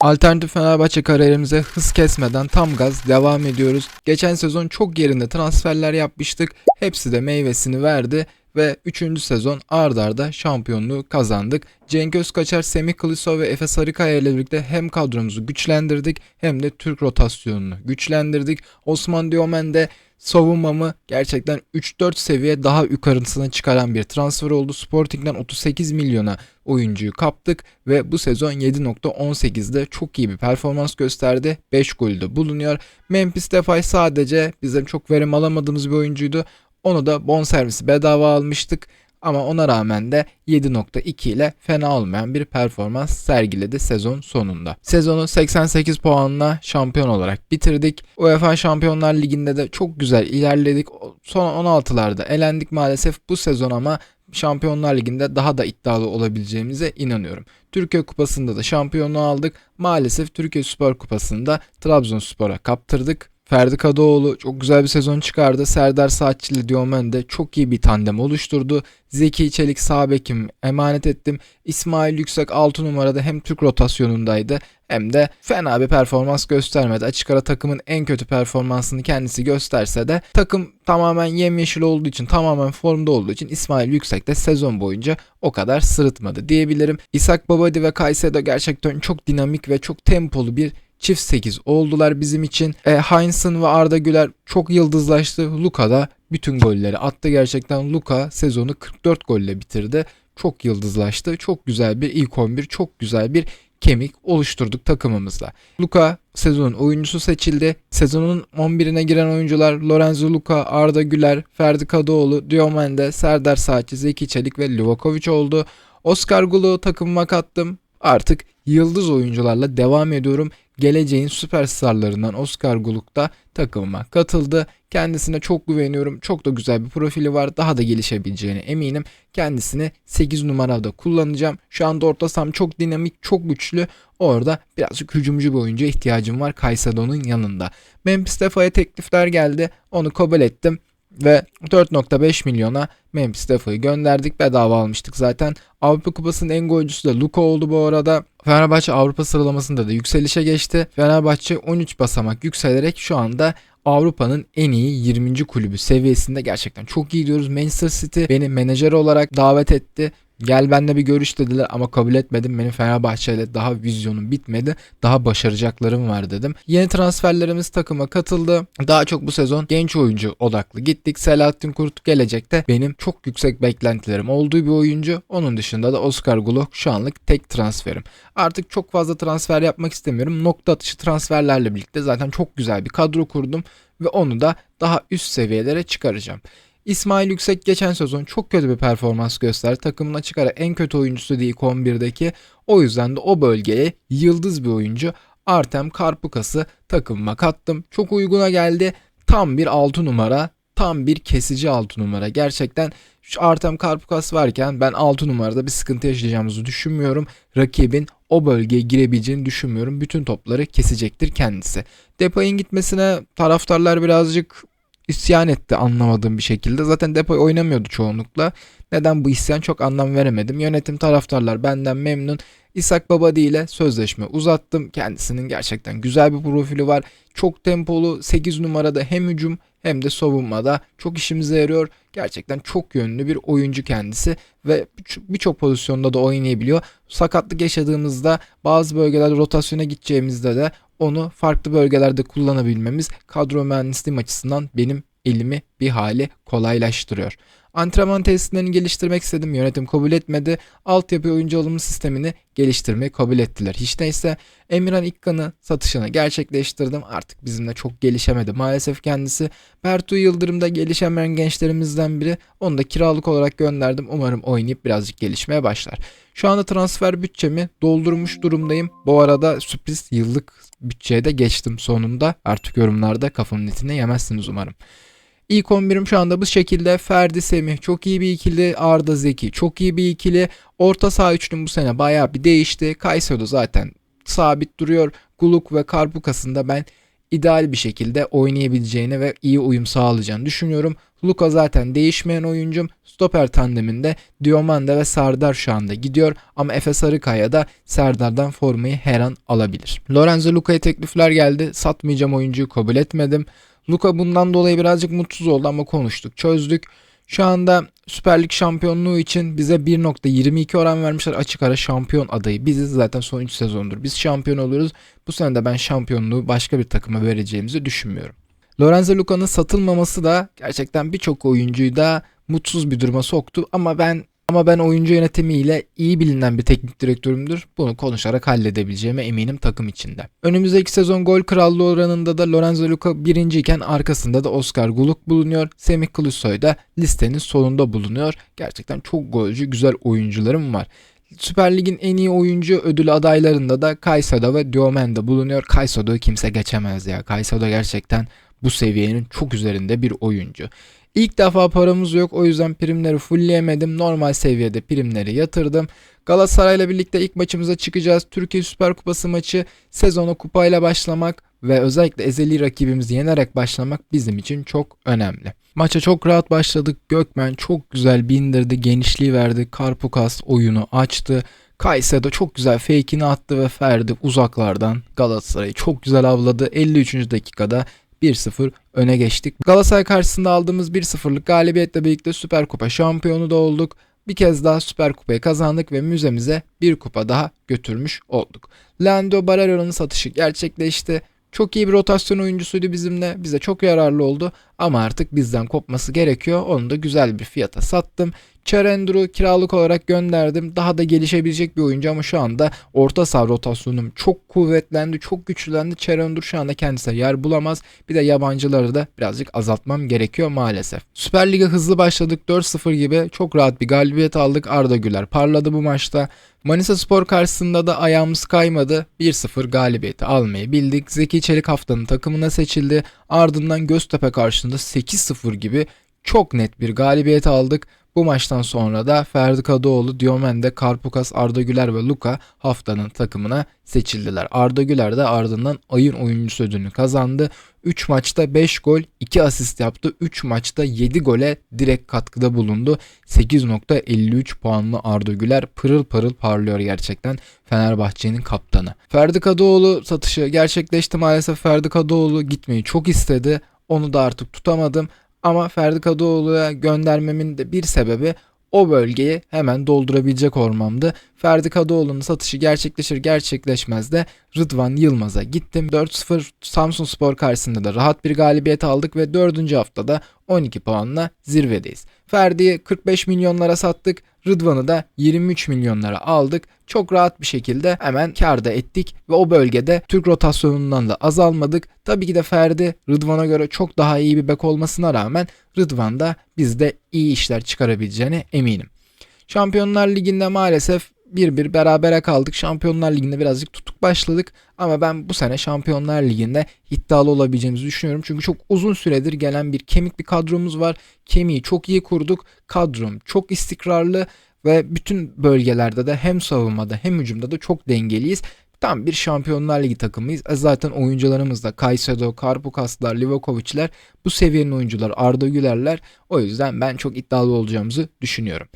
Alternatif Fenerbahçe kariyerimize hız kesmeden tam gaz devam ediyoruz. Geçen sezon çok yerinde transferler yapmıştık. Hepsi de meyvesini verdi ve 3. sezon ard arda şampiyonluğu kazandık. Cenk Özkaçar, Semih Kılıçsoy ve Efe Sarıkaya ile birlikte hem kadromuzu güçlendirdik hem de Türk rotasyonunu güçlendirdik. Osman Diomen de savunmamı gerçekten 3-4 seviye daha yukarısına çıkaran bir transfer oldu. Sporting'den 38 milyona oyuncuyu kaptık ve bu sezon 7.18'de çok iyi bir performans gösterdi. 5 golü de bulunuyor. Memphis Depay sadece bizim çok verim alamadığımız bir oyuncuydu. Onu da bonservisi bedava almıştık. Ama ona rağmen de 7.2 ile fena olmayan bir performans sergiledi sezon sonunda. Sezonu 88 puanla şampiyon olarak bitirdik. UEFA Şampiyonlar Ligi'nde de çok güzel ilerledik. Son 16'larda elendik maalesef bu sezon ama Şampiyonlar Ligi'nde daha da iddialı olabileceğimize inanıyorum. Türkiye Kupası'nda da şampiyonluğu aldık. Maalesef Türkiye Süper Kupası'nda Trabzonspor'a kaptırdık. Ferdi Kadıoğlu çok güzel bir sezon çıkardı. Serdar Saatçi ile Diomen de çok iyi bir tandem oluşturdu. Zeki Çelik sağ bekim emanet ettim. İsmail Yüksek 6 numarada hem Türk rotasyonundaydı hem de fena bir performans göstermedi. Açık ara takımın en kötü performansını kendisi gösterse de takım tamamen yemyeşil olduğu için tamamen formda olduğu için İsmail Yüksek de sezon boyunca o kadar sırıtmadı diyebilirim. İshak Babadi ve Kaysedo gerçekten çok dinamik ve çok tempolu bir çift 8 oldular bizim için. E, Heinz'ın ve Arda Güler çok yıldızlaştı. Luka da bütün golleri attı gerçekten. Luka sezonu 44 golle bitirdi. Çok yıldızlaştı. Çok güzel bir ilk 11, çok güzel bir kemik oluşturduk takımımızla. Luka sezonun oyuncusu seçildi. Sezonun 11'ine giren oyuncular Lorenzo Luka, Arda Güler, Ferdi Kadıoğlu, Diomende, Serdar Saatçi, Zeki Çelik ve Livakovic oldu. Oscar Gulu takımıma kattım. Artık yıldız oyuncularla devam ediyorum. Geleceğin süperstarlarından Oscar Guluk da takımıma katıldı. Kendisine çok güveniyorum. Çok da güzel bir profili var. Daha da gelişebileceğine eminim. Kendisini 8 numarada kullanacağım. Şu anda orta saham çok dinamik, çok güçlü. Orada birazcık hücumcu bir oyuncuya ihtiyacım var Caicedo'nun yanında. Memphis Defa'ya teklifler geldi. Onu kabul ettim ve 4.5 milyona Memphis Defa'yı gönderdik. Bedava almıştık zaten. Avrupa Kupası'nın en golcüsü de Luka oldu bu arada. Fenerbahçe Avrupa sıralamasında da yükselişe geçti. Fenerbahçe 13 basamak yükselerek şu anda Avrupa'nın en iyi 20. kulübü seviyesinde gerçekten çok iyi gidiyoruz. Manchester City beni menajer olarak davet etti Gel benimle bir görüş dediler ama kabul etmedim. Benim Fenerbahçe ile daha vizyonum bitmedi. Daha başaracaklarım var dedim. Yeni transferlerimiz takıma katıldı. Daha çok bu sezon genç oyuncu odaklı gittik. Selahattin Kurt gelecekte benim çok yüksek beklentilerim olduğu bir oyuncu. Onun dışında da Oscar Gulok şu anlık tek transferim. Artık çok fazla transfer yapmak istemiyorum. Nokta atışı transferlerle birlikte zaten çok güzel bir kadro kurdum ve onu da daha üst seviyelere çıkaracağım. İsmail Yüksek geçen sezon çok kötü bir performans gösterdi. Takımın açık ara en kötü oyuncusu değil 11'deki. O yüzden de o bölgeye yıldız bir oyuncu Artem Karpukas'ı takımıma kattım. Çok uyguna geldi. Tam bir 6 numara. Tam bir kesici 6 numara. Gerçekten şu Artem Karpukas varken ben 6 numarada bir sıkıntı yaşayacağımızı düşünmüyorum. Rakibin o bölgeye girebileceğini düşünmüyorum. Bütün topları kesecektir kendisi. Depay'ın gitmesine taraftarlar birazcık isyan etti anlamadığım bir şekilde. Zaten Depay oynamıyordu çoğunlukla. Neden bu isyan çok anlam veremedim. Yönetim taraftarlar benden memnun. İshak Babadi ile sözleşme uzattım. Kendisinin gerçekten güzel bir profili var. Çok tempolu 8 numarada hem hücum hem de savunmada çok işimize yarıyor. Gerçekten çok yönlü bir oyuncu kendisi ve birçok pozisyonda da oynayabiliyor. Sakatlık yaşadığımızda bazı bölgelerde rotasyona gideceğimizde de onu farklı bölgelerde kullanabilmemiz kadro mühendisliğim açısından benim elimi bir hale kolaylaştırıyor. Antrenman testlerini geliştirmek istedim. Yönetim kabul etmedi. Altyapı oyuncu alımı sistemini geliştirmeyi kabul ettiler. Hiç neyse Emirhan İkkan'ı satışını gerçekleştirdim. Artık bizimle çok gelişemedi. Maalesef kendisi Bertu Yıldırım da gelişemeyen gençlerimizden biri. Onu da kiralık olarak gönderdim. Umarım oynayıp birazcık gelişmeye başlar. Şu anda transfer bütçemi doldurmuş durumdayım. Bu arada sürpriz yıllık bütçeye de geçtim sonunda. Artık yorumlarda kafamın etine yemezsiniz umarım. İlk 11'im şu anda bu şekilde. Ferdi Semih çok iyi bir ikili. Arda Zeki çok iyi bir ikili. Orta saha üçlüm bu sene bayağı bir değişti. Kayseri zaten sabit duruyor. Guluk ve Karpukas'ın da ben ideal bir şekilde oynayabileceğini ve iyi uyum sağlayacağını düşünüyorum. Luka zaten değişmeyen oyuncum. Stoper tandeminde Diomande ve Serdar şu anda gidiyor ama Efe Sarıkaya da Serdar'dan formayı her an alabilir. Lorenzo Luca'ya teklifler geldi. Satmayacağım oyuncuyu kabul etmedim. Luka bundan dolayı birazcık mutsuz oldu ama konuştuk, çözdük. Şu anda Süper Lig şampiyonluğu için bize 1.22 oran vermişler. Açık ara şampiyon adayı biziz. Zaten son 3 sezondur biz şampiyon oluyoruz. Bu sene de ben şampiyonluğu başka bir takıma vereceğimizi düşünmüyorum. Lorenzo Luca'nın satılmaması da gerçekten birçok oyuncuyu da mutsuz bir duruma soktu ama ben ama ben oyuncu yönetimiyle iyi bilinen bir teknik direktörümdür. Bunu konuşarak halledebileceğime eminim takım içinde. Önümüzdeki sezon gol krallığı oranında da Lorenzo Luka birinciyken arkasında da Oscar Guluk bulunuyor. Semih Kılıçsoy da listenin sonunda bulunuyor. Gerçekten çok golcü güzel oyuncularım var. Süper Lig'in en iyi oyuncu ödülü adaylarında da Caicedo ve Diomende bulunuyor. Caicedo'yu kimse geçemez ya. Caicedo gerçekten bu seviyenin çok üzerinde bir oyuncu. İlk defa paramız yok o yüzden primleri fullleyemedim. Normal seviyede primleri yatırdım. Galatasaray'la birlikte ilk maçımıza çıkacağız. Türkiye Süper Kupası maçı sezona kupayla başlamak ve özellikle ezeli rakibimizi yenerek başlamak bizim için çok önemli. Maça çok rahat başladık. Gökmen çok güzel bindirdi, genişliği verdi. Karpukas oyunu açtı. Kaysedo çok güzel fake'ini attı ve Ferdi uzaklardan Galatasaray'ı çok güzel avladı. 53. dakikada 1-0 öne geçtik. Galatasaray karşısında aldığımız 1-0'lık galibiyetle birlikte Süper Kupa şampiyonu da olduk. Bir kez daha Süper Kupayı kazandık ve müzemize bir kupa daha götürmüş olduk. Lando Barrero'nun satışı gerçekleşti. Çok iyi bir rotasyon oyuncusuydu bizimle. Bize çok yararlı oldu ama artık bizden kopması gerekiyor. Onu da güzel bir fiyata sattım. Çerendur'u kiralık olarak gönderdim. Daha da gelişebilecek bir oyuncu ama şu anda orta saha rotasyonum çok kuvvetlendi, çok güçlendi. Çerendur şu anda kendisine yer bulamaz. Bir de yabancıları da birazcık azaltmam gerekiyor maalesef. Süper Lig'e hızlı başladık. 4-0 gibi çok rahat bir galibiyet aldık. Arda Güler parladı bu maçta. Manisa Spor karşısında da ayağımız kaymadı. 1-0 galibiyeti almayı bildik. Zeki Çelik haftanın takımına seçildi. Ardından Göztepe karşısında 8-0 gibi çok net bir galibiyet aldık. Bu maçtan sonra da Ferdi Kadıoğlu, Diomende, Karpukas, Arda Güler ve Luka haftanın takımına seçildiler. Arda Güler de ardından ayın oyuncusu ödülünü kazandı. 3 maçta 5 gol, 2 asist yaptı. 3 maçta 7 gole direkt katkıda bulundu. 8.53 puanlı Arda Güler pırıl pırıl parlıyor gerçekten Fenerbahçe'nin kaptanı. Ferdi Kadıoğlu satışı gerçekleşti maalesef Ferdi Kadıoğlu gitmeyi çok istedi. Onu da artık tutamadım. Ama Ferdi Kadıoğlu'ya göndermemin de bir sebebi o bölgeyi hemen doldurabilecek olmamdı. Ferdi Kadıoğlu'nun satışı gerçekleşir gerçekleşmez de Rıdvan Yılmaz'a gittim. 4-0 Samsun Spor karşısında da rahat bir galibiyet aldık ve 4. haftada 12 puanla zirvedeyiz. Ferdi'yi 45 milyonlara sattık. Rıdvan'ı da 23 milyonlara aldık. Çok rahat bir şekilde hemen karda ettik ve o bölgede Türk rotasyonundan da azalmadık. Tabii ki de Ferdi Rıdvan'a göre çok daha iyi bir bek olmasına rağmen Rıdvan da bizde iyi işler çıkarabileceğine eminim. Şampiyonlar Ligi'nde maalesef bir berabere kaldık. Şampiyonlar Ligi'nde birazcık tutuk başladık. Ama ben bu sene Şampiyonlar Ligi'nde iddialı olabileceğimizi düşünüyorum. Çünkü çok uzun süredir gelen bir kemik bir kadromuz var. Kemiği çok iyi kurduk. Kadrom çok istikrarlı ve bütün bölgelerde de hem savunmada hem hücumda da çok dengeliyiz. Tam bir Şampiyonlar Ligi takımıyız. E zaten oyuncularımız da Kaysedo, Karpukaslar, Livakovic'ler bu seviyenin oyuncular Arda Gülerler. O yüzden ben çok iddialı olacağımızı düşünüyorum.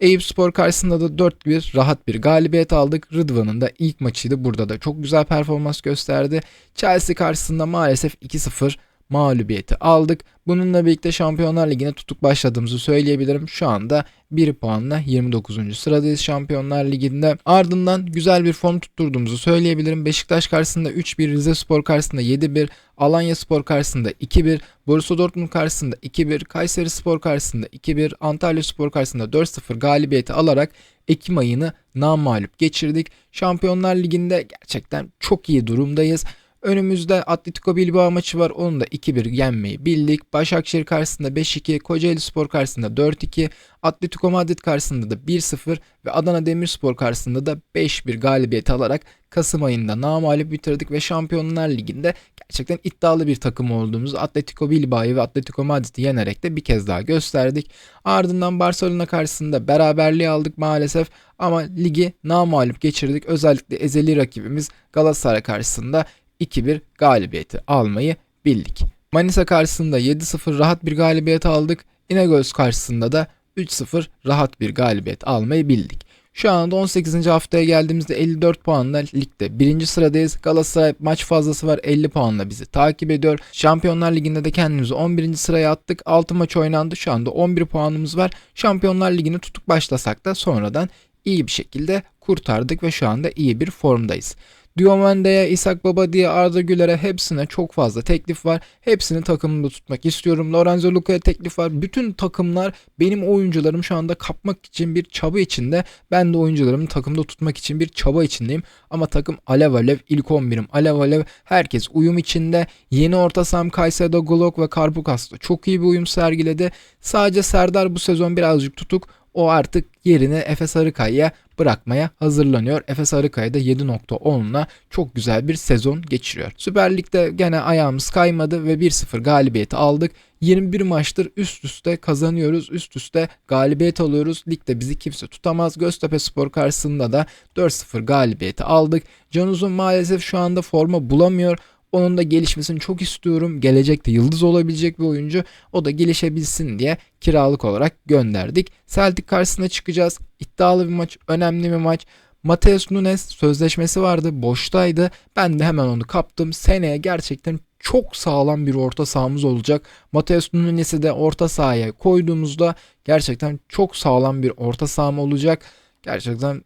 Eyüp Spor karşısında da 4-1 rahat bir galibiyet aldık. Rıdvan'ın da ilk maçıydı. Burada da çok güzel performans gösterdi. Chelsea karşısında maalesef 2-0 mağlubiyeti aldık. Bununla birlikte Şampiyonlar Ligi'ne tutuk başladığımızı söyleyebilirim. Şu anda 1 puanla 29. sıradayız Şampiyonlar Ligi'nde. Ardından güzel bir form tutturduğumuzu söyleyebilirim. Beşiktaş karşısında 3-1, Rize Spor karşısında 7-1, Alanya Spor karşısında 2-1, Borussia Dortmund karşısında 2-1, Kayseri Spor karşısında 2-1, Antalya Spor karşısında 4-0 galibiyeti alarak Ekim ayını namalup geçirdik. Şampiyonlar Ligi'nde gerçekten çok iyi durumdayız. Önümüzde Atletico Bilbao maçı var. Onu da 2-1 yenmeyi bildik. Başakşehir karşısında 5-2, Kocaeli Spor karşısında 4-2, Atletico Madrid karşısında da 1-0 ve Adana Demirspor karşısında da 5-1 galibiyet alarak Kasım ayında namalip bitirdik ve Şampiyonlar Ligi'nde gerçekten iddialı bir takım olduğumuzu Atletico Bilbao'yu ve Atletico Madrid'i yenerek de bir kez daha gösterdik. Ardından Barcelona karşısında beraberliği aldık maalesef ama ligi namalip geçirdik. Özellikle ezeli rakibimiz Galatasaray karşısında 2-1 galibiyeti almayı bildik. Manisa karşısında 7-0 rahat bir galibiyet aldık. İnegöl karşısında da 3-0 rahat bir galibiyet almayı bildik. Şu anda 18. haftaya geldiğimizde 54 puanla ligde birinci sıradayız. Galatasaray maç fazlası var 50 puanla bizi takip ediyor. Şampiyonlar Ligi'nde de kendimizi 11. sıraya attık. 6 maç oynandı. Şu anda 11 puanımız var. Şampiyonlar Ligi'ni tutuk başlasak da sonradan iyi bir şekilde kurtardık ve şu anda iyi bir formdayız. Diomende'ye, İshak Baba diye Arda Güler'e hepsine çok fazla teklif var. Hepsini takımımda tutmak istiyorum. Lorenzo Luca'ya teklif var. Bütün takımlar benim oyuncularım şu anda kapmak için bir çaba içinde. Ben de oyuncularımı takımda tutmak için bir çaba içindeyim. Ama takım alev alev ilk 11'im alev alev herkes uyum içinde. Yeni orta saham Kaysedo, Glok ve Karpukas da çok iyi bir uyum sergiledi. Sadece Serdar bu sezon birazcık tutuk. O artık yerini Efes Sarıkaya'ya bırakmaya hazırlanıyor. Efes Sarıkaya da 7.10'la çok güzel bir sezon geçiriyor. Süper Lig'de gene ayağımız kaymadı ve 1-0 galibiyeti aldık. 21 maçtır üst üste kazanıyoruz. Üst üste galibiyet alıyoruz. Ligde bizi kimse tutamaz. Göztepe Spor karşısında da 4-0 galibiyeti aldık. Can Uzun maalesef şu anda forma bulamıyor. Onun da gelişmesini çok istiyorum. Gelecekte yıldız olabilecek bir oyuncu. O da gelişebilsin diye kiralık olarak gönderdik. Celtic karşısına çıkacağız. İddialı bir maç, önemli bir maç. Mateus Nunes sözleşmesi vardı, boştaydı. Ben de hemen onu kaptım. Seneye gerçekten çok sağlam bir orta sahamız olacak. Mateus Nunes'i de orta sahaya koyduğumuzda gerçekten çok sağlam bir orta saham olacak. Gerçekten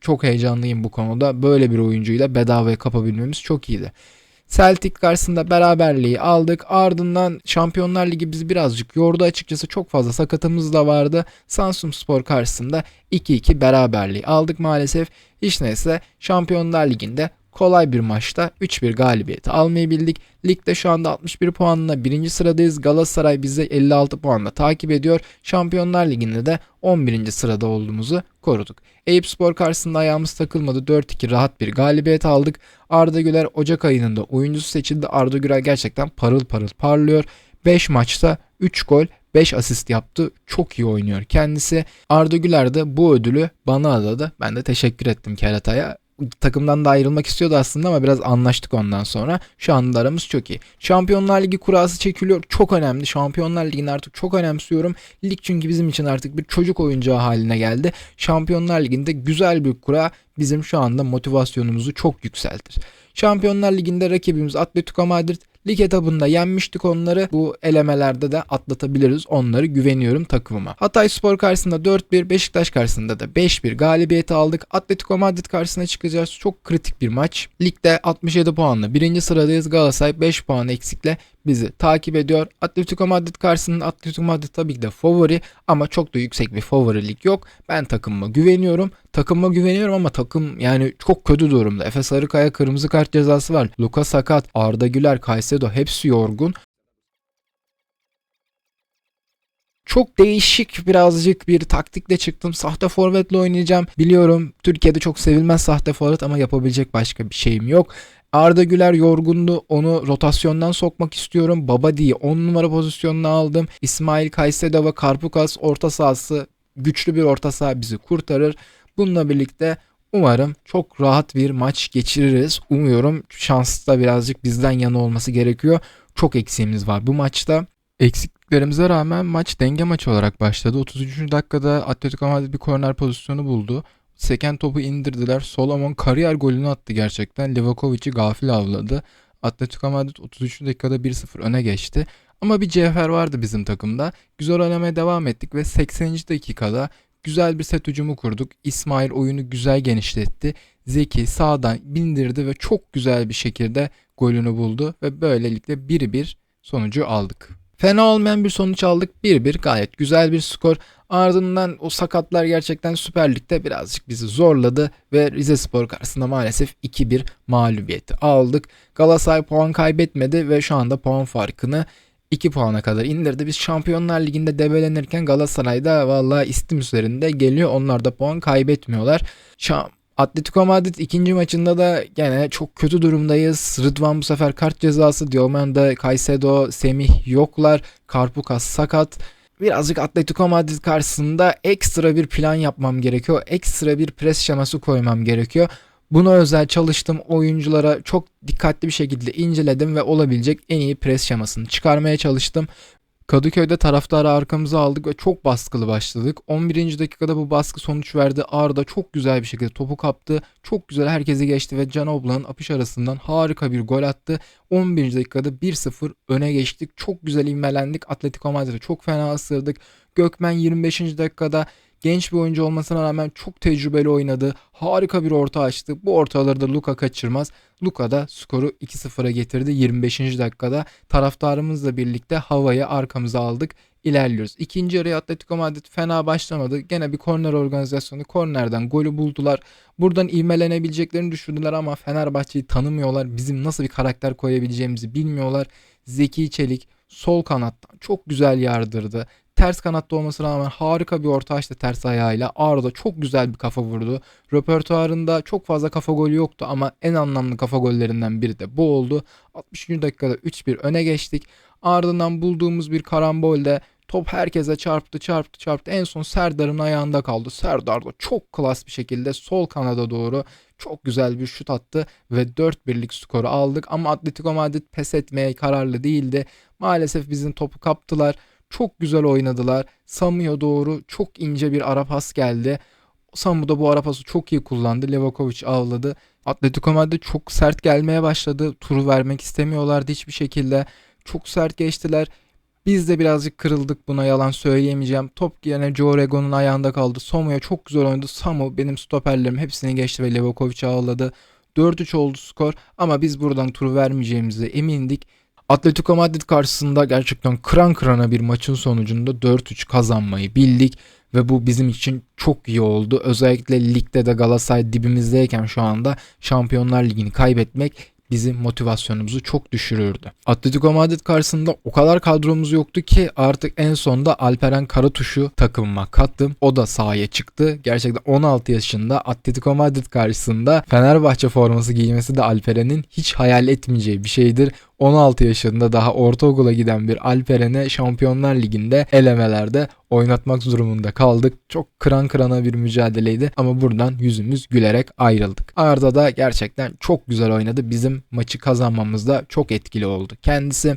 çok heyecanlıyım bu konuda. Böyle bir oyuncuyla bedavaya kapabilmemiz çok iyiydi. Celtic karşısında beraberliği aldık. Ardından Şampiyonlar Ligi bizi birazcık yordu açıkçası. Çok fazla sakatımız da vardı. Samsun Spor karşısında 2-2 beraberliği aldık maalesef. Hiç neyse Şampiyonlar Ligi'nde kolay bir maçta 3-1 galibiyeti almayı bildik. Ligde şu anda 61 puanla birinci sıradayız. Galatasaray bizi 56 puanla takip ediyor. Şampiyonlar Ligi'nde de 11. sırada olduğumuzu koruduk. Eyüp Spor karşısında ayağımız takılmadı. 4-2 rahat bir galibiyet aldık. Arda Güler Ocak ayının da oyuncusu seçildi. Arda Güler gerçekten parıl parıl parlıyor. 5 maçta 3 gol 5 asist yaptı. Çok iyi oynuyor kendisi. Arda Güler de bu ödülü bana adadı. Ben de teşekkür ettim Kerata'ya takımdan da ayrılmak istiyordu aslında ama biraz anlaştık ondan sonra. Şu anda aramız çok iyi. Şampiyonlar Ligi kurası çekiliyor. Çok önemli. Şampiyonlar Ligi'ni artık çok önemsiyorum. Lig çünkü bizim için artık bir çocuk oyuncağı haline geldi. Şampiyonlar Ligi'nde güzel bir kura bizim şu anda motivasyonumuzu çok yükseltir. Şampiyonlar Ligi'nde rakibimiz Atletico Madrid Lig etabında yenmiştik onları. Bu elemelerde de atlatabiliriz. Onları güveniyorum takımıma. Hatay Spor karşısında 4-1, Beşiktaş karşısında da 5-1 galibiyeti aldık. Atletico Madrid karşısına çıkacağız. Çok kritik bir maç. Ligde 67 puanla birinci sıradayız. Galatasaray 5 puan eksikle bizi takip ediyor. Atletico Madrid karşısında Atletico Madrid tabii ki de favori ama çok da yüksek bir favorilik yok. Ben takımıma güveniyorum. Takımıma güveniyorum ama takım yani çok kötü durumda. Efes Sarıkaya kırmızı kart cezası var. Luka sakat, Arda Güler, Caicedo hepsi yorgun. Çok değişik birazcık bir taktikle çıktım. Sahte forvetle oynayacağım. Biliyorum Türkiye'de çok sevilmez sahte forvet ama yapabilecek başka bir şeyim yok. Arda Güler yorgundu. Onu rotasyondan sokmak istiyorum. Baba diye 10 numara pozisyonuna aldım. İsmail Kaysedo ve Karpukas orta sahası güçlü bir orta saha bizi kurtarır. Bununla birlikte umarım çok rahat bir maç geçiririz. Umuyorum şans da birazcık bizden yana olması gerekiyor. Çok eksiğimiz var bu maçta. Eksikliklerimize rağmen maç denge maçı olarak başladı. 33. dakikada Atletico Madrid bir korner pozisyonu buldu. Seken topu indirdiler. Solomon kariyer golünü attı gerçekten. Livakovic'i gafil avladı. Atletico Madrid 33 dakikada 1-0 öne geçti. Ama bir cevher vardı bizim takımda. Güzel oynamaya devam ettik ve 80. dakikada güzel bir set hücumu kurduk. İsmail oyunu güzel genişletti. Zeki sağdan bindirdi ve çok güzel bir şekilde golünü buldu ve böylelikle 1-1 sonucu aldık. Fena olmayan bir sonuç aldık. 1-1 gayet güzel bir skor. Ardından o sakatlar gerçekten Süper Lig'de birazcık bizi zorladı ve Rize Spor karşısında maalesef 2-1 mağlubiyeti aldık. Galatasaray puan kaybetmedi ve şu anda puan farkını 2 puana kadar indirdi. Biz Şampiyonlar Ligi'nde debelenirken Galatasaray'da valla istim üzerinde geliyor. Onlar da puan kaybetmiyorlar. Şam Atletico Madrid ikinci maçında da gene çok kötü durumdayız. Rıdvan bu sefer kart cezası. Diomanda, Caicedo, Semih yoklar. Karpukas sakat. Birazcık Atletico Madrid karşısında ekstra bir plan yapmam gerekiyor. Ekstra bir pres şeması koymam gerekiyor. Buna özel çalıştım oyunculara çok dikkatli bir şekilde inceledim ve olabilecek en iyi pres şemasını çıkarmaya çalıştım. Kadıköy'de taraftarı arkamıza aldık ve çok baskılı başladık. 11. dakikada bu baskı sonuç verdi. Arda çok güzel bir şekilde topu kaptı. Çok güzel herkesi geçti ve Can Oblak'ın apış arasından harika bir gol attı. 11. dakikada 1-0 öne geçtik. Çok güzel inmelendik. Atletico Madrid'e çok fena ısırdık. Gökmen 25. dakikada Genç bir oyuncu olmasına rağmen çok tecrübeli oynadı. Harika bir orta açtı. Bu ortaları da Luka kaçırmaz. Luka da skoru 2-0'a getirdi 25. dakikada. Taraftarımızla birlikte havayı arkamıza aldık. İlerliyoruz. İkinci yarıya Atletico Madrid fena başlamadı. Gene bir korner organizasyonu. Kornerden golü buldular. Buradan ivmelenebileceklerini düşündüler ama Fenerbahçe'yi tanımıyorlar. Bizim nasıl bir karakter koyabileceğimizi bilmiyorlar. Zeki Çelik sol kanattan çok güzel yardırdı ters kanatta olmasına rağmen harika bir orta açtı ters ayağıyla. Arda çok güzel bir kafa vurdu. Röpertuarında çok fazla kafa golü yoktu ama en anlamlı kafa gollerinden biri de bu oldu. 60. dakikada 3-1 öne geçtik. Ardından bulduğumuz bir karambolde top herkese çarptı çarptı çarptı. En son Serdar'ın ayağında kaldı. Serdar da çok klas bir şekilde sol kanada doğru çok güzel bir şut attı ve 4-1'lik skoru aldık. Ama Atletico Madrid pes etmeye kararlı değildi. Maalesef bizim topu kaptılar. Çok güzel oynadılar. Samu'ya doğru çok ince bir ara pas geldi. Samu da bu ara pası çok iyi kullandı. Levakovic avladı. Atletico Madrid çok sert gelmeye başladı. Turu vermek istemiyorlardı hiçbir şekilde. Çok sert geçtiler. Biz de birazcık kırıldık buna yalan söyleyemeyeceğim. Top yine Joe Rego'nun ayağında kaldı. Samu'ya çok güzel oynadı. Samu benim stoperlerim hepsini geçti ve Levakovic ağladı. 4-3 oldu skor ama biz buradan turu vermeyeceğimize emindik. Atletico Madrid karşısında gerçekten kıran kırana bir maçın sonucunda 4-3 kazanmayı bildik ve bu bizim için çok iyi oldu. Özellikle ligde de Galatasaray dibimizdeyken şu anda Şampiyonlar Ligi'ni kaybetmek bizim motivasyonumuzu çok düşürürdü. Atletico Madrid karşısında o kadar kadromuz yoktu ki artık en sonda Alperen Karatuş'u takımıma kattım. O da sahaya çıktı. Gerçekten 16 yaşında Atletico Madrid karşısında Fenerbahçe forması giymesi de Alperen'in hiç hayal etmeyeceği bir şeydir. 16 yaşında daha ortaokula giden bir Alperen'e Şampiyonlar Ligi'nde elemelerde oynatmak durumunda kaldık. Çok kıran kırana bir mücadeleydi ama buradan yüzümüz gülerek ayrıldık. Arda da gerçekten çok güzel oynadı. Bizim maçı kazanmamızda çok etkili oldu. Kendisi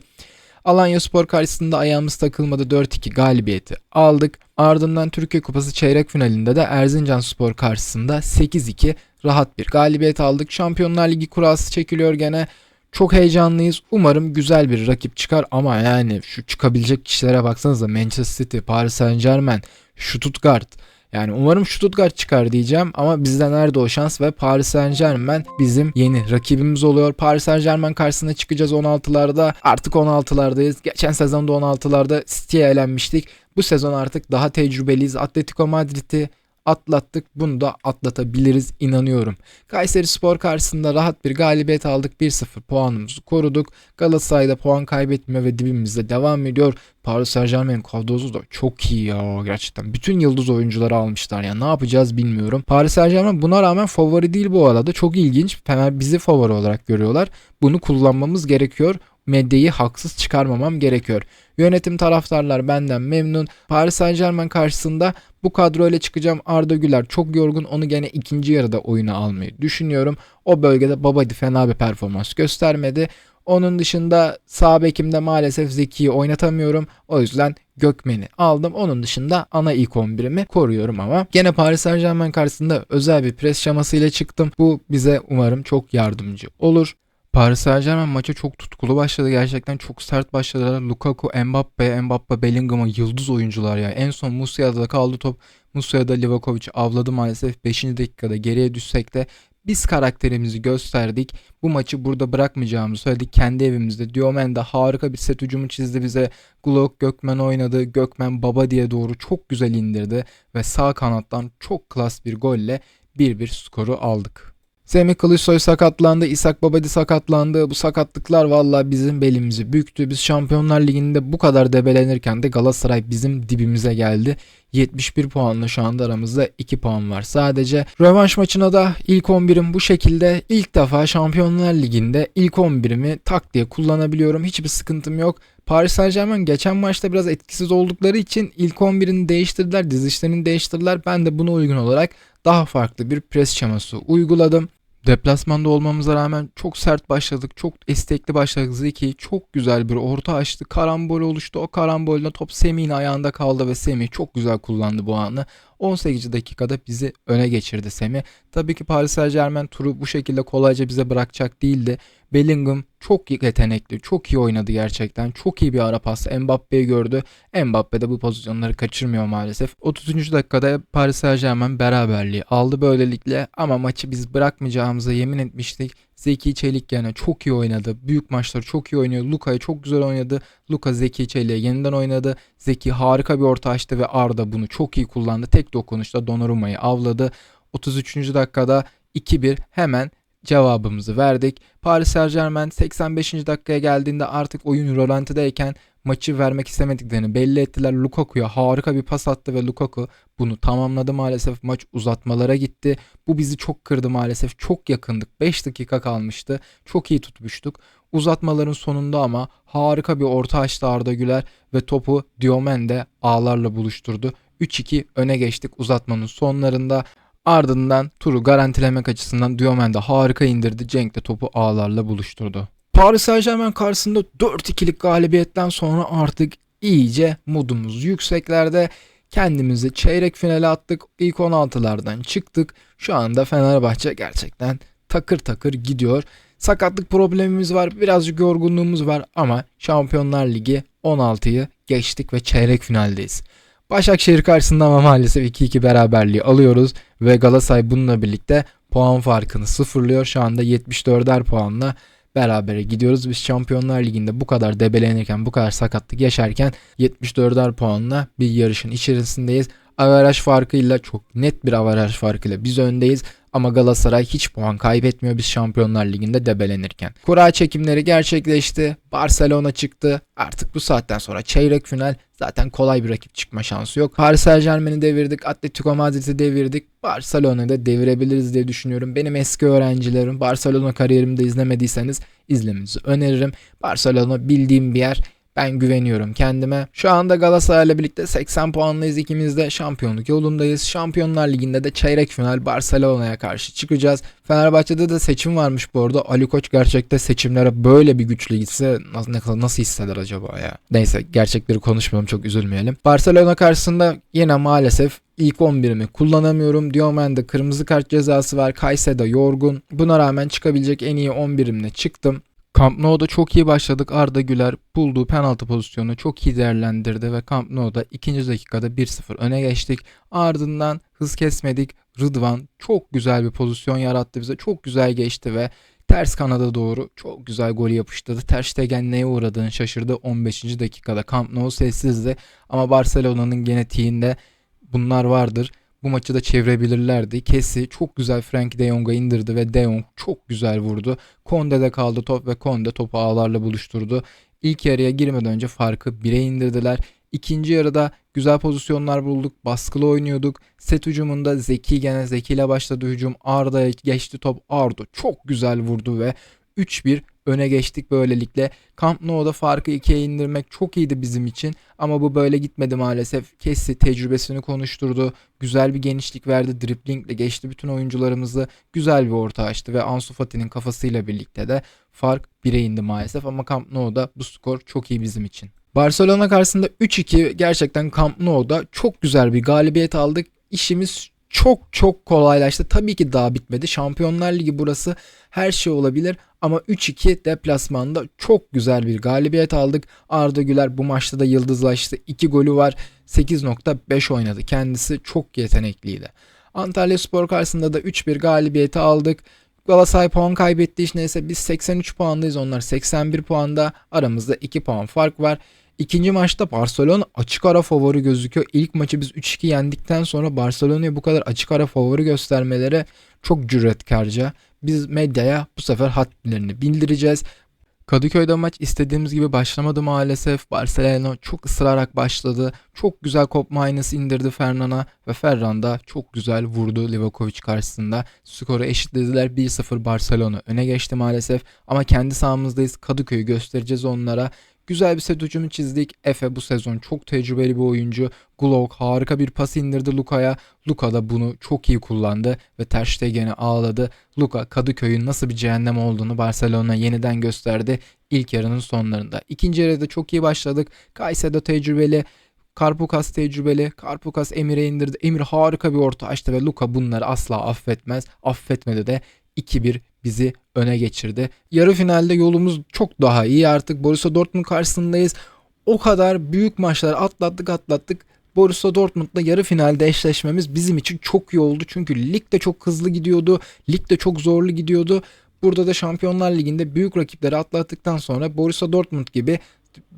Alanya Spor karşısında ayağımız takılmadı 4-2 galibiyeti aldık. Ardından Türkiye Kupası çeyrek finalinde de Erzincan Spor karşısında 8-2 rahat bir galibiyet aldık. Şampiyonlar Ligi kurası çekiliyor gene. Çok heyecanlıyız. Umarım güzel bir rakip çıkar ama yani şu çıkabilecek kişilere baksanıza Manchester City, Paris Saint Germain, Stuttgart. Yani umarım Stuttgart çıkar diyeceğim ama bizde nerede o şans ve Paris Saint Germain bizim yeni rakibimiz oluyor. Paris Saint Germain karşısına çıkacağız 16'larda. Artık 16'lardayız. Geçen sezonda 16'larda City'ye elenmiştik. Bu sezon artık daha tecrübeliyiz. Atletico Madrid'i atlattık. Bunu da atlatabiliriz inanıyorum. Kayseri Spor karşısında rahat bir galibiyet aldık. 1-0 puanımızı koruduk. Galatasaray'da puan kaybetme ve dibimizde devam ediyor. Paris Saint Germain kadrosu da çok iyi ya gerçekten. Bütün yıldız oyuncuları almışlar ya. Ne yapacağız bilmiyorum. Paris Saint Germain buna rağmen favori değil bu arada. Çok ilginç. Fener bizi favori olarak görüyorlar. Bunu kullanmamız gerekiyor medyayı haksız çıkarmamam gerekiyor. Yönetim taraftarlar benden memnun. Paris Saint Germain karşısında bu kadroyla çıkacağım. Arda Güler çok yorgun. Onu gene ikinci yarıda oyuna almayı düşünüyorum. O bölgede Babadi fena bir performans göstermedi. Onun dışında sağ bekimde maalesef Zeki'yi oynatamıyorum. O yüzden Gökmen'i aldım. Onun dışında ana ilk 11'imi koruyorum ama gene Paris Saint Germain karşısında özel bir pres şamasıyla çıktım. Bu bize umarım çok yardımcı olur. Paris Saint Germain maça çok tutkulu başladı. Gerçekten çok sert başladılar. Lukaku, Mbappe, Mbappe, Bellingham'a yıldız oyuncular ya. En son Musiala'da kaldı top. Musiala'da Livakovic avladı maalesef. 5. dakikada geriye düşsek de biz karakterimizi gösterdik. Bu maçı burada bırakmayacağımızı söyledik kendi evimizde. Diomen de harika bir set hücumu çizdi bize. Glock Gökmen oynadı. Gökmen baba diye doğru çok güzel indirdi. Ve sağ kanattan çok klas bir golle 1-1 skoru aldık. Semih Kılıçsoy sakatlandı, İshak Babadi sakatlandı. Bu sakatlıklar valla bizim belimizi büktü. Biz Şampiyonlar Ligi'nde bu kadar debelenirken de Galatasaray bizim dibimize geldi. 71 puanla şu anda aramızda 2 puan var sadece. Rövanş maçına da ilk 11'im bu şekilde ilk defa Şampiyonlar Ligi'nde ilk 11'imi tak diye kullanabiliyorum. Hiçbir sıkıntım yok. Paris Saint Germain geçen maçta biraz etkisiz oldukları için ilk 11'ini değiştirdiler, dizişlerini değiştirdiler. Ben de buna uygun olarak daha farklı bir pres şeması uyguladım. Deplasmanda olmamıza rağmen çok sert başladık. Çok istekli başladık. Zeki çok güzel bir orta açtı. Karambol oluştu. O karambolde top Semih'in ayağında kaldı ve Semih çok güzel kullandı bu anı. 18 dakikada bizi öne geçirdi Semih. Tabii ki Paris Saint Germain turu bu şekilde kolayca bize bırakacak değildi. Bellingham çok yetenekli, çok iyi oynadı gerçekten. Çok iyi bir ara pası. Mbappe'yi gördü. Mbappe de bu pozisyonları kaçırmıyor maalesef. 30. dakikada Paris Saint Germain beraberliği aldı böylelikle ama maçı biz bırakmayacağımıza yemin etmiştik. Zeki Çelik gene çok iyi oynadı. Büyük maçları çok iyi oynuyor. Luka'yı çok güzel oynadı. Luka Zeki Çelik'e yeniden oynadı. Zeki harika bir orta açtı ve Arda bunu çok iyi kullandı. Tek dokunuşta Donnarumma'yı avladı. 33. dakikada 2-1 hemen cevabımızı verdik. Paris Saint Germain 85. dakikaya geldiğinde artık oyun rolantideyken maçı vermek istemediklerini belli ettiler. Lukaku'ya harika bir pas attı ve Lukaku bunu tamamladı maalesef. Maç uzatmalara gitti. Bu bizi çok kırdı maalesef. Çok yakındık. 5 dakika kalmıştı. Çok iyi tutmuştuk. Uzatmaların sonunda ama harika bir orta açtı Arda Güler ve topu Diomende ağlarla buluşturdu. 3-2 öne geçtik uzatmanın sonlarında. Ardından turu garantilemek açısından Diomende harika indirdi. Cenk de topu ağlarla buluşturdu. Paris Saint Germain karşısında 4-2'lik galibiyetten sonra artık iyice modumuz yükseklerde. Kendimizi çeyrek finale attık. İlk 16'lardan çıktık. Şu anda Fenerbahçe gerçekten takır takır gidiyor. Sakatlık problemimiz var. Birazcık yorgunluğumuz var ama Şampiyonlar Ligi 16'yı geçtik ve çeyrek finaldeyiz. Başakşehir karşısında ama maalesef 2-2 beraberliği alıyoruz ve Galatasaray bununla birlikte puan farkını sıfırlıyor. Şu anda 74'er puanla berabere gidiyoruz. Biz Şampiyonlar Ligi'nde bu kadar debelenirken, bu kadar sakatlık yaşarken 74'er puanla bir yarışın içerisindeyiz. Averaj farkıyla çok net bir averaj farkıyla biz öndeyiz. Ama Galatasaray hiç puan kaybetmiyor biz Şampiyonlar Ligi'nde debelenirken. Kura çekimleri gerçekleşti. Barcelona çıktı. Artık bu saatten sonra çeyrek final zaten kolay bir rakip çıkma şansı yok. Paris Saint Germain'i devirdik. Atletico Madrid'i devirdik. Barcelona'yı da devirebiliriz diye düşünüyorum. Benim eski öğrencilerim Barcelona kariyerimde izlemediyseniz izlemenizi öneririm. Barcelona bildiğim bir yer. Ben güveniyorum kendime. Şu anda Galatasaray'la birlikte 80 puanlıyız ikimiz de şampiyonluk yolundayız. Şampiyonlar Ligi'nde de çeyrek final Barcelona'ya karşı çıkacağız. Fenerbahçe'de de seçim varmış bu arada. Ali Koç gerçekte seçimlere böyle bir güçlü gitse nasıl, nasıl hisseder acaba ya? Neyse gerçekleri konuşmayalım çok üzülmeyelim. Barcelona karşısında yine maalesef İlk 11'imi kullanamıyorum. Diomende kırmızı kart cezası var. Kayse'de yorgun. Buna rağmen çıkabilecek en iyi 11'imle çıktım. Camp Nou'da çok iyi başladık. Arda Güler bulduğu penaltı pozisyonu çok iyi değerlendirdi ve Camp Nou'da ikinci dakikada 1-0 öne geçtik. Ardından hız kesmedik. Rıdvan çok güzel bir pozisyon yarattı bize. Çok güzel geçti ve ters kanada doğru çok güzel gol yapıştırdı. Ter Stegen neye uğradığını şaşırdı. 15. dakikada Camp Nou sessizdi ama Barcelona'nın genetiğinde bunlar vardır bu maçı da çevirebilirlerdi. Kesi çok güzel Frank de Jong'a indirdi ve de Jong çok güzel vurdu. Konde'de kaldı top ve Konde topu ağlarla buluşturdu. İlk yarıya girmeden önce farkı 1'e indirdiler. İkinci yarıda güzel pozisyonlar bulduk. Baskılı oynuyorduk. Set hücumunda Zeki gene Zeki ile başladı hücum. Arda'ya geçti top. Arda çok güzel vurdu ve 3-1 öne geçtik böylelikle. Camp Nou'da farkı ikiye indirmek çok iyiydi bizim için ama bu böyle gitmedi maalesef. Kessi tecrübesini konuşturdu. Güzel bir genişlik verdi. Driplingle geçti bütün oyuncularımızı. Güzel bir orta açtı ve Ansu Fati'nin kafasıyla birlikte de fark 1'e indi maalesef ama Camp Nou'da bu skor çok iyi bizim için. Barcelona karşısında 3-2 gerçekten Camp Nou'da çok güzel bir galibiyet aldık. İşimiz çok çok kolaylaştı. Tabii ki daha bitmedi. Şampiyonlar Ligi burası her şey olabilir ama 3-2 deplasmanda çok güzel bir galibiyet aldık. Arda Güler bu maçta da yıldızlaştı. 2 golü var. 8.5 oynadı. Kendisi çok yetenekliydi. Antalya Spor karşısında da 3-1 galibiyeti aldık. Galatasaray puan kaybetti işte neyse biz 83 puandayız onlar 81 puanda aramızda 2 puan fark var. İkinci maçta Barcelona açık ara favori gözüküyor. İlk maçı biz 3-2 yendikten sonra Barcelona'ya bu kadar açık ara favori göstermeleri çok cüretkarca. Biz medyaya bu sefer hadlerini bildireceğiz. Kadıköy'de maç istediğimiz gibi başlamadı maalesef. Barcelona çok ısırarak başladı. Çok güzel kopma aynası indirdi Fernan'a ve Ferran da çok güzel vurdu Livakovic karşısında. Skoru eşitlediler 1-0 Barcelona öne geçti maalesef. Ama kendi sahamızdayız. Kadıköy'ü göstereceğiz onlara. Güzel bir set ucumu çizdik. Efe bu sezon çok tecrübeli bir oyuncu. Glock harika bir pas indirdi Luka'ya. Luka da bunu çok iyi kullandı ve Ter ağladı. Luka Kadıköy'ün nasıl bir cehennem olduğunu Barcelona yeniden gösterdi ilk yarının sonlarında. İkinci yarıda çok iyi başladık. Kaysedo tecrübeli. Karpukas tecrübeli. Karpukas Emir'e indirdi. Emir harika bir orta açtı ve Luka bunları asla affetmez. Affetmedi de 2-1 bizi öne geçirdi. Yarı finalde yolumuz çok daha iyi. Artık Borussia Dortmund karşısındayız. O kadar büyük maçlar atlattık atlattık. Borussia Dortmund'la yarı finalde eşleşmemiz bizim için çok iyi oldu. Çünkü lig de çok hızlı gidiyordu. Lig de çok zorlu gidiyordu. Burada da Şampiyonlar Ligi'nde büyük rakipleri atlattıktan sonra Borussia Dortmund gibi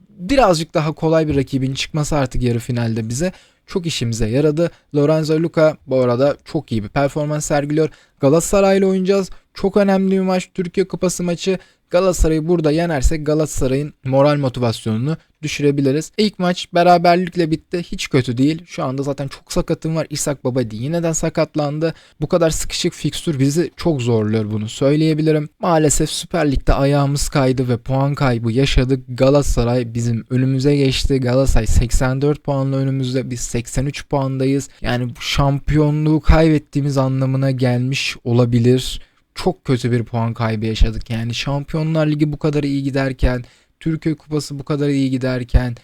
birazcık daha kolay bir rakibin çıkması artık yarı finalde bize çok işimize yaradı. Lorenzo Luka bu arada çok iyi bir performans sergiliyor. Galatasaray'la oynayacağız. Çok önemli bir maç. Türkiye Kupası maçı. Galatasaray'ı burada yenersek Galatasaray'ın moral motivasyonunu düşürebiliriz. İlk maç beraberlikle bitti. Hiç kötü değil. Şu anda zaten çok sakatım var. İshak Babadi yineden sakatlandı. Bu kadar sıkışık fikstür bizi çok zorluyor bunu söyleyebilirim. Maalesef Süper Lig'de ayağımız kaydı ve puan kaybı yaşadık. Galatasaray bizim önümüze geçti. Galatasaray 84 puanla önümüzde. Biz 83 puandayız. Yani şampiyonluğu kaybettiğimiz anlamına gelmiş olabilir çok kötü bir puan kaybı yaşadık. Yani Şampiyonlar Ligi bu kadar iyi giderken, Türkiye Kupası bu kadar iyi giderken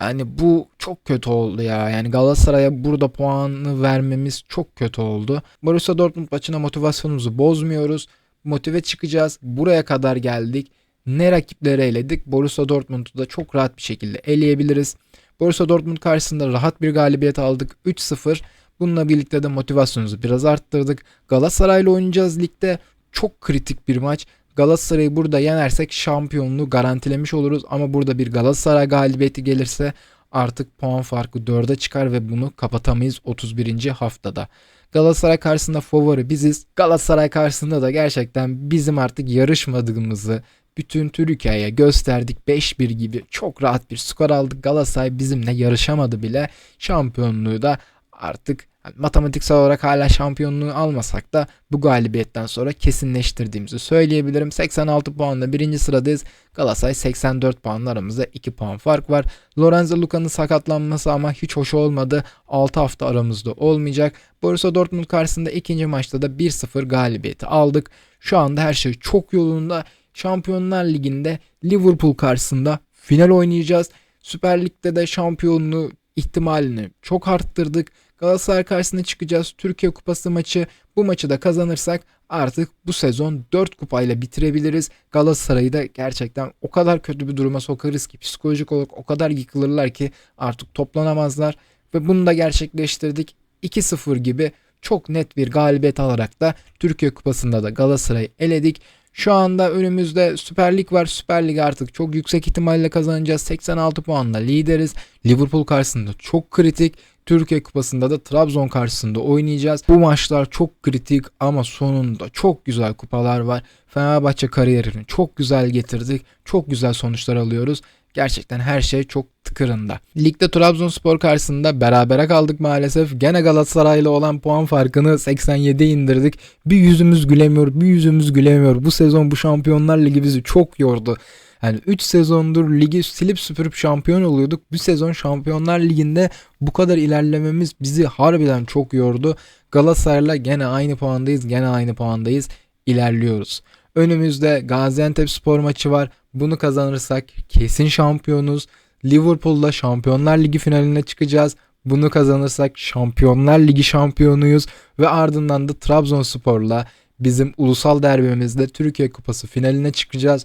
yani bu çok kötü oldu ya. Yani Galatasaray'a burada puanı vermemiz çok kötü oldu. Borussia Dortmund maçına motivasyonumuzu bozmuyoruz. Motive çıkacağız. Buraya kadar geldik. Ne rakipleri eledik. Borussia Dortmund'u da çok rahat bir şekilde eleyebiliriz. Borussia Dortmund karşısında rahat bir galibiyet aldık. 3-0. Bununla birlikte de motivasyonumuzu biraz arttırdık. Galatasaray'la oynayacağız ligde çok kritik bir maç. Galatasaray'ı burada yenersek şampiyonluğu garantilemiş oluruz ama burada bir Galatasaray galibiyeti gelirse artık puan farkı 4'e çıkar ve bunu kapatamayız 31. haftada. Galatasaray karşısında favori biziz. Galatasaray karşısında da gerçekten bizim artık yarışmadığımızı bütün Türkiye'ye gösterdik. 5-1 gibi çok rahat bir skor aldık. Galatasaray bizimle yarışamadı bile. Şampiyonluğu da artık matematiksel olarak hala şampiyonluğu almasak da bu galibiyetten sonra kesinleştirdiğimizi söyleyebilirim. 86 puanla birinci sıradayız. Galatasaray 84 puanla aramızda 2 puan fark var. Lorenzo Luka'nın sakatlanması ama hiç hoş olmadı. 6 hafta aramızda olmayacak. Borussia Dortmund karşısında ikinci maçta da 1-0 galibiyeti aldık. Şu anda her şey çok yolunda. Şampiyonlar Ligi'nde Liverpool karşısında final oynayacağız. Süper Lig'de de şampiyonluğu ihtimalini çok arttırdık. Galatasaray karşısına çıkacağız. Türkiye Kupası maçı. Bu maçı da kazanırsak artık bu sezon 4 kupayla bitirebiliriz. Galatasaray'ı da gerçekten o kadar kötü bir duruma sokarız ki psikolojik olarak o kadar yıkılırlar ki artık toplanamazlar. Ve bunu da gerçekleştirdik. 2-0 gibi çok net bir galibiyet alarak da Türkiye Kupası'nda da Galatasaray'ı eledik. Şu anda önümüzde Süper Lig var. Süper Lig artık çok yüksek ihtimalle kazanacağız. 86 puanla lideriz. Liverpool karşısında çok kritik. Türkiye Kupası'nda da Trabzon karşısında oynayacağız. Bu maçlar çok kritik ama sonunda çok güzel kupalar var. Fenerbahçe kariyerini çok güzel getirdik. Çok güzel sonuçlar alıyoruz. Gerçekten her şey çok tıkırında. Ligde Trabzonspor karşısında berabere kaldık maalesef. Gene Galatasaray'la olan puan farkını 87'ye indirdik. Bir yüzümüz gülemiyor, bir yüzümüz gülemiyor. Bu sezon bu Şampiyonlar Ligi bizi çok yordu. Yani 3 sezondur ligi silip süpürüp şampiyon oluyorduk. Bu sezon Şampiyonlar Ligi'nde bu kadar ilerlememiz bizi harbiden çok yordu. Galatasaray'la gene aynı puandayız. Gene aynı puandayız. İlerliyoruz. Önümüzde Gaziantep spor maçı var. Bunu kazanırsak kesin şampiyonuz. Liverpool'la Şampiyonlar Ligi finaline çıkacağız. Bunu kazanırsak Şampiyonlar Ligi şampiyonuyuz ve ardından da Trabzonspor'la bizim ulusal derbimizde Türkiye Kupası finaline çıkacağız.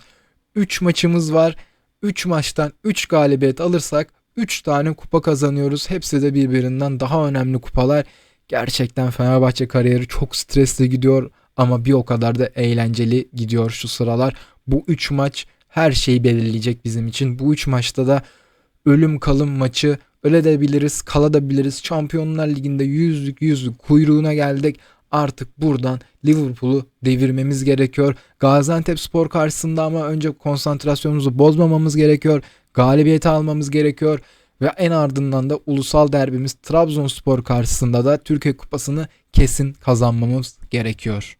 3 maçımız var. 3 maçtan 3 galibiyet alırsak 3 tane kupa kazanıyoruz. Hepsi de birbirinden daha önemli kupalar. Gerçekten Fenerbahçe kariyeri çok stresli gidiyor ama bir o kadar da eğlenceli gidiyor şu sıralar. Bu 3 maç her şeyi belirleyecek bizim için. Bu 3 maçta da ölüm kalım maçı öyle de biliriz, kala da biliriz. Şampiyonlar Ligi'nde yüzlük yüzlük kuyruğuna geldik artık buradan Liverpool'u devirmemiz gerekiyor. Gaziantep Spor karşısında ama önce konsantrasyonumuzu bozmamamız gerekiyor. Galibiyeti almamız gerekiyor. Ve en ardından da ulusal derbimiz Trabzonspor karşısında da Türkiye Kupası'nı kesin kazanmamız gerekiyor.